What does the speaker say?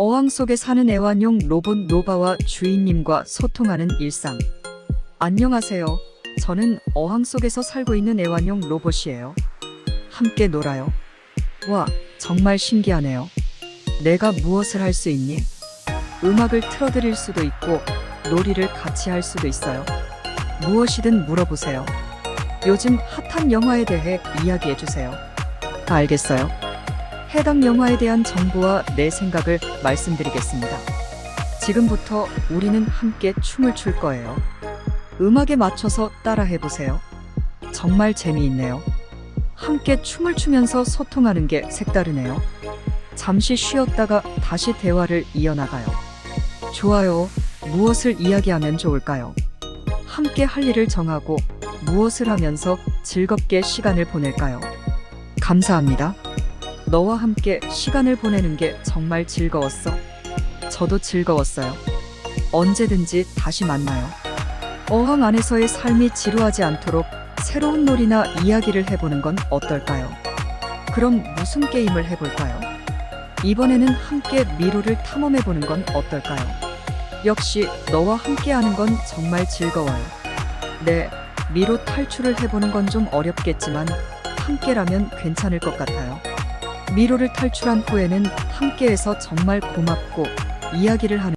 어항 속에 사는 애완용 로봇 노바와 주인님과 소통하는 일상. 안녕하세요. 저는 어항 속에서 살고 있는 애완용 로봇이에요. 함께 놀아요. 와, 정말 신기하네요. 내가 무엇을 할 수 있니? 음악을 틀어드릴 수도 있고, 놀이를 같이 할 수도 있어요. 무엇이든 물어보세요. 요즘 핫한 영화에 대해 이야기해주세요. 알겠어요. 해당 영화에 대한 정보와 내 생각을 말씀드리겠습니다. 지금부터 우리는 함께 춤을 출 거예요. 음악에 맞춰서 따라해 보세요. 정말 재미있네요. 함께 춤을 추면서 소통하는 게 색다르네요. 잠시 쉬었다가 다시 대화를 이어나가요. 좋아요. 무엇을 이야기하면 좋을까요? 함께 할 일을 정하고 무엇을 하면서 즐겁게 시간을 보낼까요? 감사합니다. 너와 함께 시간을 보내는 게 정말 즐거웠어. 저도 즐거웠어요. 언제든지 다시 만나요. 어항 안에서의 삶이 지루하지 않도록 새로운 놀이나 이야기를 해보는 건 어떨까요? 그럼 무슨 게임을 해볼까요? 이번에는 함께 미로를 탐험해보는 건 어떨까요? 역시 너와 함께 하는 건 정말 즐거워요. 네, 미로 탈출을 해보는 건 좀 어렵겠지만 함께라면 괜찮을 것 같아요. 미로를 탈출한 후에는 함께해서 정말 고맙고 이야기를 하는